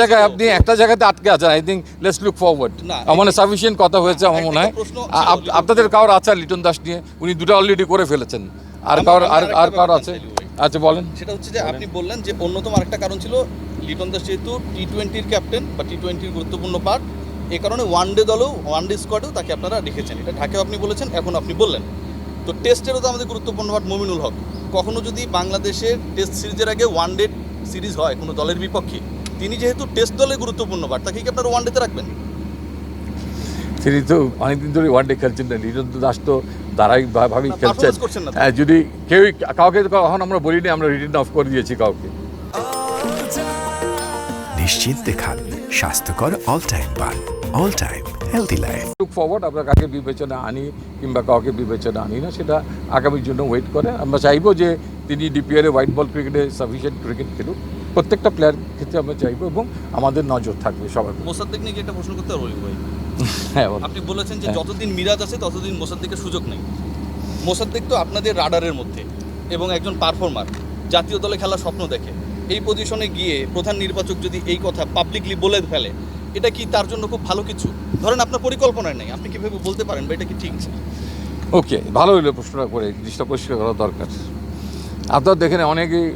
জায়গায় আপনি একটা জায়গাতে আটকে আছেন I think let's look forward আমার সাফিসিয়েন্ট কথা হয়েছে আমার মনে হয়। আপনাদের কারোর আছে লিটন দাস নিয়ে? উনি দুটো অলরেডি করে ফেলেছেন। আর কারোর আর আর কারোর আছে। আচ্ছা বলেন। সেটা হচ্ছে যে আপনি বললেন যে অন্যতম আরেকটা কারণ ছিল লিটন দাস যেহেতু টি টোয়েন্টির ক্যাপ্টেন বা টি টোয়েন্টির গুরুত্বপূর্ণ পার্ট এই কারণে ওয়ান ডে দলেও ওয়ান ডে স্কোয়াডেও তাকে আপনারা রেখেছেন। এটা ঢাকাও আপনি বলেছেন এখন আপনি বললেন। তো টেস্টেরও তো আমাদের গুরুত্বপূর্ণ পার্ট মমিনুল হক। কখনো যদি বাংলাদেশের টেস্ট সিরিজের আগে ওয়ান ডে সিরিজ হয় কোনো দলের বিপক্ষে তিনি যেহেতু টেস্ট দলে গুরুত্বপূর্ণ পার্ট তাকে কি আপনারা ওয়ান ডেতে রাখবেন? তিনি তো অনেকদিন ধরে ওয়ানডে খেলছেন না লিটন দাস তো ধারাবাহিকভাবেই খেলছেন। হ্যাঁ, যদি কেউই কাউকে কখন আমরা বলিনি আমরা রিটার্ন অফ করে দিয়েছি কাউকে। নিশ্চিন্তে খান স্বাস্থ্যকর অল টাইম পান all time healthy life look forward আমরা কাকে বিবেচনা আনি কিংবা কাউকে বিবেচনা আনি না সেটা আগামীর জন্য ওয়েট করে। আমরা চাইব যে তিনি ডিপিএলে হোয়াইট বল ক্রিকেটে সাফিসিয়েন্ট ক্রিকেট খেলুক। প্রত্যেকটা প্লেয়ার ক্ষেত্রে আমরা চাইব এবং আমাদের নজর থাকবে সবার। মোসাদ্দেক নিয়ে একটা প্রশ্ন করতে পারব ভাই হ্যাঁ আপনি বলেছেন যে হ্যাঁ। যতদিন মিরাজ আছে ততদিন মোসাদ্দেকের সুযোগ নেই মোসাদ্দেক তো আপনাদের রাডারের মধ্যে এবং একজন পারফর্মার জাতীয় দলে খেলার স্বপ্ন দেখে এই পজিশনে গিয়ে প্রধান নির্বাচক যদি এই কথা পাবলিকলি বলে ফেলে এটা কি তার জন্য খুব ভালো কিছু ধরেন আপনার পরিকল্পনায় নেই আপনি কীভাবে বলতে পারেন বা এটা কি ঠিক ওকে ভালো হলো প্রশ্নটা করে জিনিসটা পরিষ্কার করা দরকার আপনারা দেখেন অনেকেই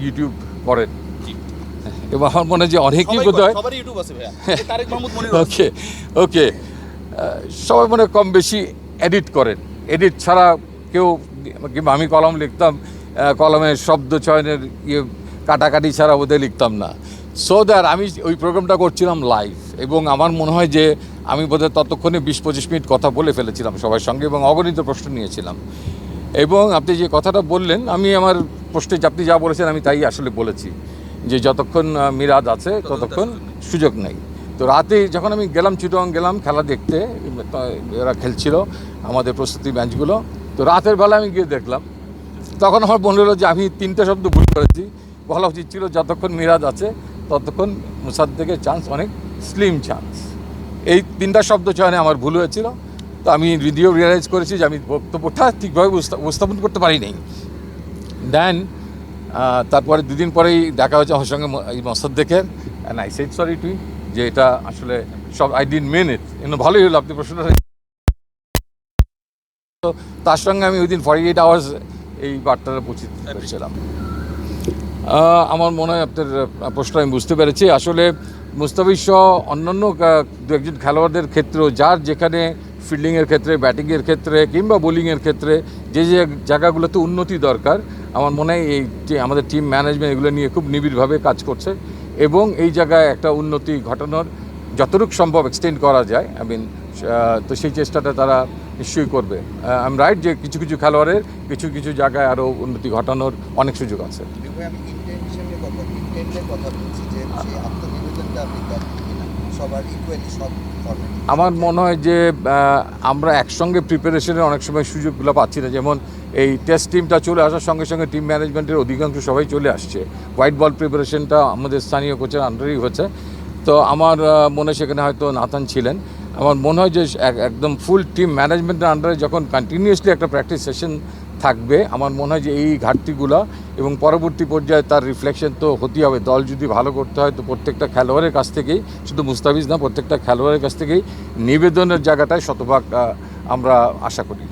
ইউটিউব করেন। এবং আমার মনে হয় যে অনেকেই বোধ হয় ওকে ওকে। সবাই মনে কম বেশি এডিট করেন। এডিট ছাড়া কেউ কিংবা আমি কলম লিখতাম কলমের শব্দ চয়নের ইয়ে কাটাকাটি ছাড়া বোধহয় লিখতাম না। সো দ্যাট আমি ওই প্রোগ্রামটা করছিলাম লাইভ এবং আমার মনে হয় যে আমি বোধহয় ততক্ষণে বিশ পঁচিশ মিনিট কথা বলে ফেলেছিলাম সবার সঙ্গে এবং অগণিত প্রশ্ন নিয়েছিলাম। এবং আপনি যে কথাটা বললেন আমি আমার প্রশ্নে আপনি যা বলেছেন আমি তাই আসলে বলেছি। যে যতক্ষণ মিরাজ আছে ততক্ষণ সুযোগ নেই। তো রাতে যখন আমি গেলাম চিটং গেলাম খেলা দেখতে এরা খেলছিল আমাদের প্রস্তুতি ম্যাচগুলো তো রাতের বেলা আমি গিয়ে দেখলাম। তখন আমার মনে হলো যে আমি তিনটে শব্দ ভুল করেছি। বলা উচিত ছিল যতক্ষণ মিরাজ আছে ততক্ষণ মুসাদ্দেকের চান্স অনেক স্লিম চান্স এই তিনটা শব্দ চয়নে আমার ভুল হয়েছিল। তো আমি ভিডিও রিয়েলাইজ করেছি যে আমি বক্তব্যটা ঠিকভাবে উপস্থাপন করতে পারি নাই দেন তারপরে দুদিন পরেই দেখা হয়েছে আমার সঙ্গে এই মসাদ্দেকের অ্যান্ড আই সেট সরি টুই যে এটা আসলে সব আই ডিন মেন ইট কিন্তু ভালোই হলো, আপনি প্রশ্নটা তো তার সঙ্গে আমি ওই দিন ফর্টি এইট আওয়ার্স এই বার্তাটা পৌঁছে দিতে পেরেছিলাম আমার মনে হয় আপনার প্রশ্ন আমি বুঝতে পেরেছি। আসলে মুস্তাফিজ সহ অন্যান্য দু একজন খেলোয়াড়দের ক্ষেত্রেও যার যেখানে ফিল্ডিংয়ের ক্ষেত্রে, ব্যাটিংয়ের ক্ষেত্রে কিংবা বোলিংয়ের ক্ষেত্রে যে যে জায়গাগুলোতে উন্নতি দরকার, আমার মনে হয় এই আমাদের টিম ম্যানেজমেন্ট এগুলো নিয়ে খুব নিবিড়ভাবে কাজ করছে এবং এই জায়গায় একটা উন্নতি ঘটানোর যতটুকু সম্ভব এক্সটেন্ড করা যায়। আই মিন তো সেই চেষ্টাটা তারা নিশ্চয়ই করবে। আই এম রাইট যে কিছু কিছু খেলোয়াড়ের কিছু কিছু জায়গায় আরও উন্নতি ঘটানোর অনেক সুযোগ আছে। আমি সবার ইকুয়ালি সব আমার মনে হয় যে আমরা একসঙ্গে প্রিপারেশনের অনেক সময় সুযোগগুলো পাচ্ছি না। যেমন এই টেস্ট টিমটা চলে আসার সঙ্গে সঙ্গে টিম ম্যানেজমেন্টের অধিকাংশ সবাই চলে আসছে। হোয়াইট বল প্রিপারেশনটা আমাদের স্থানীয় কোচের আন্ডারেই হচ্ছে। তো আমার মনে সেখানে হয়তো নাথান ছিলেন। আমার মনে হয় যে এক- একদম ফুল টিম ম্যানেজমেন্টের আন্ডারে যখন কন্টিনিউয়াসলি একটা প্র্যাকটিস সেশন থাকবে। আমার মনে হয় যে এই ঘাটতিগুলা এবং পরবর্তী পর্যায়ে তার রিফ্লেকশন তো হতেই হবে। দল যদি ভালো করতে হয় তো প্রত্যেকটা খেলোয়াড়ের কাছ থেকেই, শুধু মুস্তাফিজ না, প্রত্যেকটা খেলোয়াড়ের কাছ থেকেই নিবেদনের জায়গাটায় শতভাগ আমরা আশা করি।